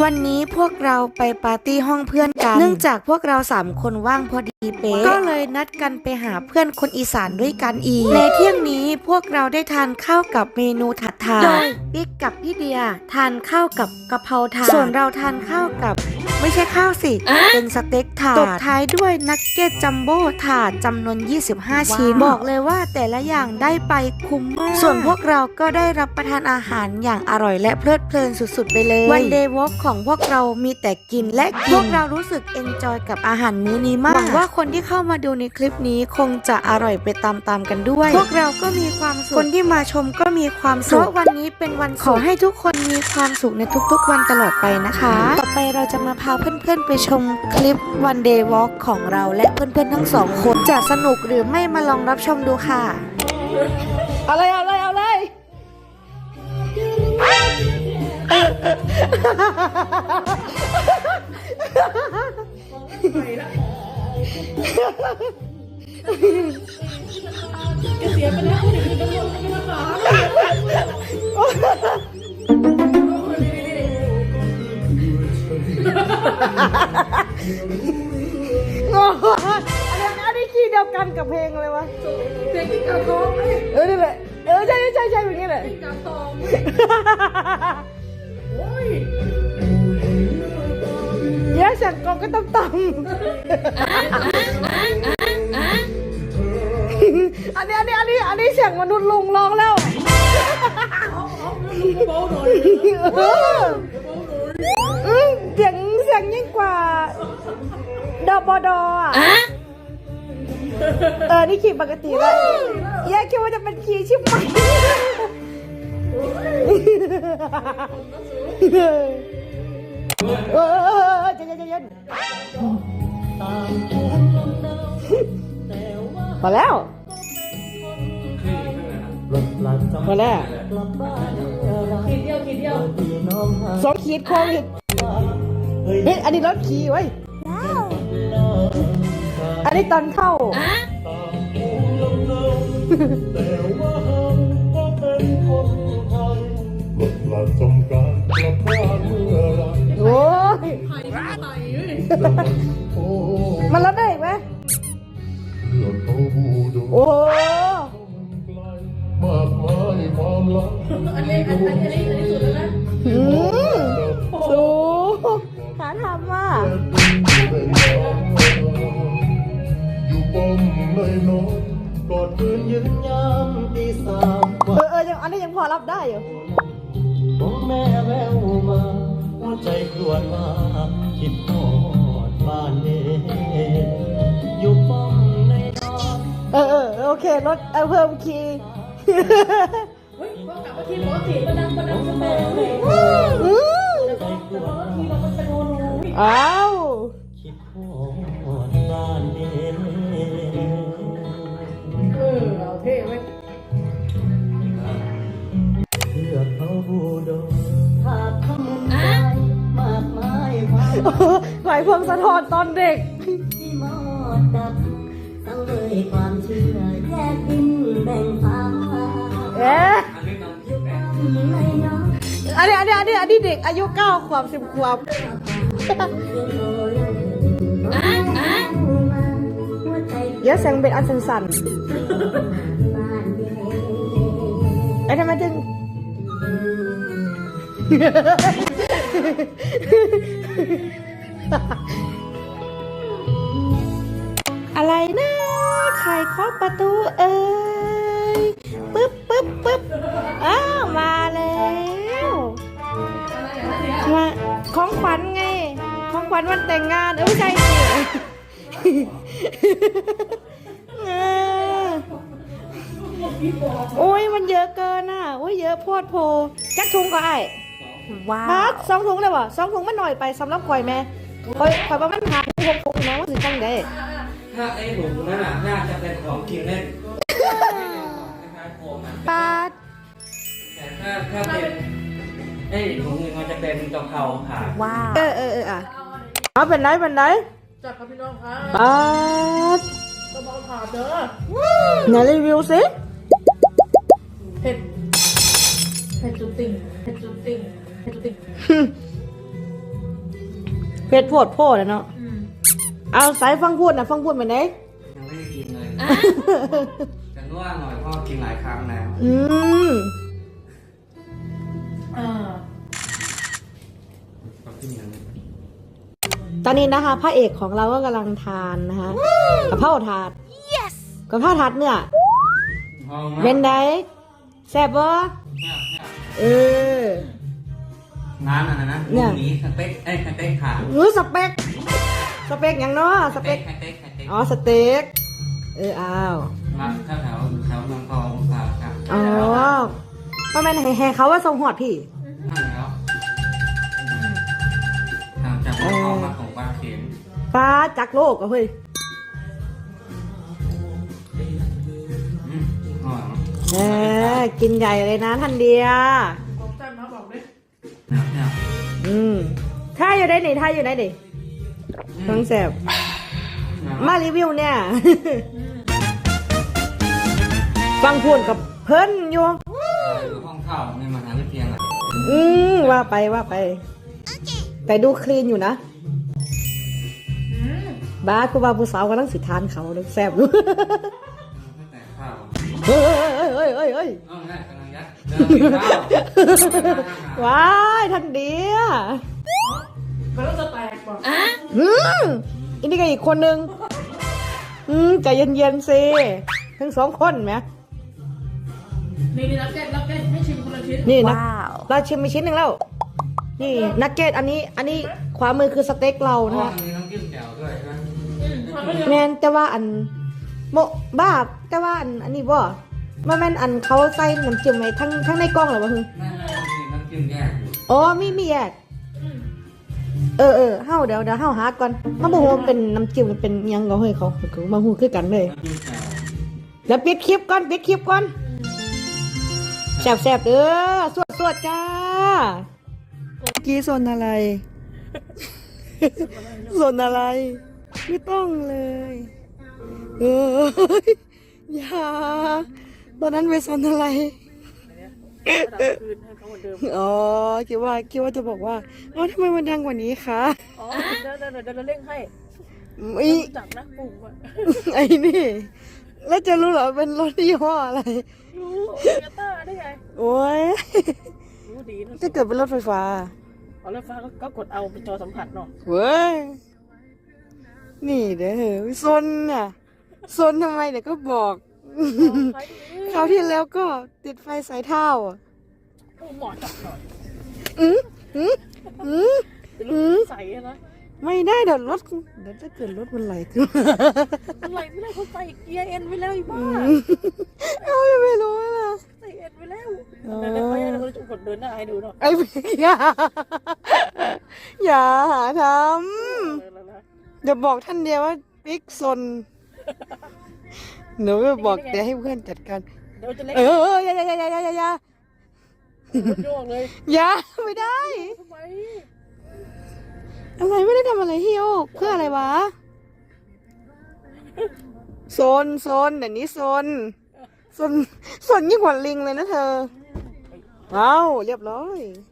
วันนี้พวกเราไปปาร์ตี้ห้องเพื่อนกัน เนื่องจากพวกเราสามคนว่างพอดีเป๊ะก็เลยนัดกันไปหาเพื่อนคนอีสานด้วยกันอีก ในเที่ยงนี้พวกเราได้ทานข้าวกับเมนูถัดทานโดยบิ๊กกับพี่เดีย ทานข้าวกับกะเพราถาดส่วนเราทานข้าวกับ ไม่ใช่ข้าวสิ เป็นสเต็กถาดตบท้ายด้วยนักเก็ตจัมโบ้ถาดจำนวน 25 ชิ้น บอกเลยว่าแต่ละอย่างได้ไปคุ้มมาก ส่วนพวกเราก็ได้รับประทานอาหารอย่างอร่อยและเพลิดเพลินสุดๆไปเลยวันเดย์วอล์กของพวกเรามีแต่กินและกินพวกเรารู้สึกเอนจอยกับอาหารมื้อนี้มากหวังว่าคนที่เข้ามาดูในคลิปนี้คงจะอร่อยไปตามๆกันด้วย พวกเราก็มีความสุขคนที่มาชมก็มีความสุขเพราะวันนี้เป็นวันขอให้ทุกคนมีความสุขในทุกๆ วันตลอดไปนะคะ ต่อไปเราจะมาพาเพื่อนๆไปชมคลิปวันเดย์วอล์กของเราและเพื่อนๆทั้งสองคนจะสนุกหรือไม่มาลองรับชมดูค่ะเอา เลยเอาเลยเอาเลยโอ้โหอันนี้อันนี้คีย์เดียวกันกับเพลงเลยวะเด็กที่กระทงเออนี่แหละ เออใช่ใช่ใช่แบบนี้แหละกระทง สั่งกองก็ต้องตำอันนี้อันนี้อันนี้อันนี้เสียงมนุษย์ลุงร้องแล้วเสียงเสียงยิ่งกว่าดอบดอะเออ นี่คีย์ปกติแล้วแย่คิดว่าจะเป็นคีย์ชิบหายเออ ใจเย็นใจเย็นมาแล้วมาแล้วขีดเดียวขีดเดียวสองขีดโควิดเฮ้ยอันนี้รถขี่ไว้อันนี้ตอนเข้า มันรับได้อีกไหมเพื่อเขาบูดูโอ้ไกลมากมายความลับอันนี้อันนี้อันนี้อันนี้สุดแล้วนะหืมสูหาทำอะอยู่ป้อมเลยน้องกอดปืนยืนยามตีสามเออเออยังอันนี้ยังพอรับได้อยู่บอกแม่แววมาหัว ใจครวญมาคิดทอดบ้านเดอยู่ป้อมในน้องเออเออโอเคลดเอาเพิ่มคีย์ เฮ้ยพอกลับมาที่ปกติมันดังมันดังสมองเลยอืมแต่พอแต่พอที่เรามันเป็นโนโนอ้าว พวงสะท้อนตอนเด็ก ที่มอดดับสังเวยความเชื่อแยกดินแบ่งฟ้าเอ๊ะไม่น้องอันนี้อันนี้อันนี้อันนี้เด็กอายุเก้าขวบสิบขวบหัวใจเยอะเสียงเบ็ดอันสั่นบ้านเย่ๆไอ้ทำไมจึง อะไรนะใครเคาะประตูเอ้ยปึ๊บปึ๊บปึ๊บอ้าวมาแล้วมาของขวัญไง ของขวัญวันแต่งงานเอ้ยไม่ใช่สิเออโอ้ยมันเยอะเกินอะ โอ้ยเยอะโพดโพจักถุงก็ไอ้ว้าวสองถุงเลยวะสองถุงมันหน่อยไปสำหรับข่อยแม่ ข่อยข่อยว่ามันหาถุงหกถุงนะว่าสิจังได้ถ้าไอ้หนูนั่นน่ะน่าจะเป็นของกินเล่นคล้ายๆโฟมปาดแต่ถ้าถ้าเป็นไอ้ถุงนึงมันจะเป็นกะเพราค่ะเออเออเอออะเอาเป็นไรเป็นไรจับครับพี่น้องครับปาดกระบอกถาดเด้อไหนรีวิวสิเผ็ดเผ็ดจุดติ่งเผ็ดจุดติ่งเผ็ดจุดติ่ง เพชรโพดโพดแล้วเนาะอืมเอาสายฟังพูดนะฟังพูดไปไหนยังไม่ได้กินเลยจะนวดหน่อยเพราะกินหลายครั้งแล้วอืมเออก็กินอย่างนี้ตอนนี้นะคะพระเอกของเราก็กำลังทานนะคะกะเพราถาด yes กะเพราถาดเนื้อห้องนะเป็นไดแซ่บบ่ เนี่ยเนี่ย เออ ร้านอะไรนะเนี่ยหมูหมีสเต็กเอ้ยสเต็กขารู้สเปคสเปคอย่างเนาะสสเปเต็คกสเต็กสเต็กอ๋อสเต็กเอออ้าวมาแถวแถวแถวเมืองทองค่ะครับอ๋อว่าแม่นแห่ๆเขาว่าทรงหอดพี่ นั่นแล้วทางจากเมืองทองมาส่งบางเขนฟ้าจักโลกอะเฮ้ยอืมอร่อยมั้ยเออกินใหญ่เลยนะท่านเดีย อืมถ้าอยู่ได้ไหนถ้าอยู่ได้ไหนฟังแซ่บมารีวิวเนี่ย ฟังพูดกับเพิ่นอยู่อยู่ห้องเช่าในมหาวิทยาลัยอืมว่าไปว่าไป แต่ดูคลีนอยู่นะอืมบ้าสกูบาผู้สาวกำลังสิทานเขาเลยแซ่บอยู่ตั้งแต่ข้าวเฮ้ยเฮ้ยเฮ้ยเฮ้ย เฮ้ยเอาง่ายกำลังยัดเดินกินข้าวว้ายท่านเดียก็ต้องจะแตกบอกอืมอันนี้ก็อีกคนนึง อืมใจเย็นๆสิ ทั้งสองคนไหมนี่นี่รับแก้รับแก้ให้ชิมคนละชิ้น นี่นะเราชิมไปชิ้นหนึ่งแล้ว นี่นักเก็ตอันนี้ อันนี้ขวามือคือสเต็กเราเพราะนะว่าคะมีน้ำจิ้มแจ่วด้วยนะอืมทำไม่เร็วแมนแต่ว่าอันโมบ้าแต่ว่าอันอันนี้บ่ ว่าแมนอันเขาใส่น้ำจิ้มไว้ทั้งทั้งในกล้องเหรอวะฮึนั่นๆมีน้ำจิ้มแยกอยู่อ๋อมีมีแยกอืมเออเออเฮาเดี๋ยวเดี๋ยวเฮาหาก่อนมาบอกว่าเป็นน้ำจิ้มหรือเป็นหยังก็เฮ้ยเขาเขามาหูคือกันเลยน้ำจิ้มแจ่วแล้วปิดคลิปก่อนปิดคลิปก่อนแซ่บแซ่บๆเด้อสวดสวดๆจ้ากี้สนอะไรสนอะไร ไม่ต้องเลย เอออย่า ตอนนั้นไปสนอะไร ระดับคืนให้เขาเหมือนเดิม อ๋อคิดว่าคิดว่าจะบอกว่าอ๋อทำไมมันดังกว่านี้คะอ๋อ เดี๋ยวเดี๋ยวเดี๋ยวเดี๋ยวเราเร่งให้ไอ้รู้จักนะปุ่มอะไอ้นี่ แล้วจะรู้เหรอเป็นรถยี่ห้ออะไร รู้เยต้าได้ไง โอ้ยรู้ดีนะถ้าเกิดเป็นรถไฟฟ้า เอาแล้วฟ้าก็ก็กดเอาเป็นจอสัมผัสเนาะเว้ย นี่เด้อซนน่ะซนทำไมเดี๋ยวก็บอกใช้ดี คราวที่แล้วก็ติดไฟสายเท้าอะโอ้เหมาะจับหน่อยอืมอืมอืมจะรู้ใส่อะนะไม่ได้เดี๋ยวรถเดี๋ยวถ้าเกิดรถมันไหลขึ้นมาอะไรไม่ได้เขาใส่เกียร์เอ็นไว้แล้วอีบ้าเอายังไม่รู้ล่ะใส่เอ็นไว้แล้วอ๋อเดี๋ยวเดี๋ยวเขาจะกดเดินหน้าให้ดูเนาะไอ้พี่อย่าอย่าหาทเออแล้วนะำอย่าบอกท่านเดียวว่าปิ๊กซน หนูจะบอกเดี๋ยวให้เพื่อนจัดการ เดี๋ยวจะเล่นเอออย่าอย่าอย่าอย่าอย่าอย่าโยกเลยอย่าไม่ได้ ทำไมอะไรไม่ได้ทำอะไรฮิโยกเพื่ออะไรวะโซนโซนเดี๋ยวนี้โซนโซนโซนยิ่งกว่าลิงเลยนะเธอ เอาเรียบร้อยเ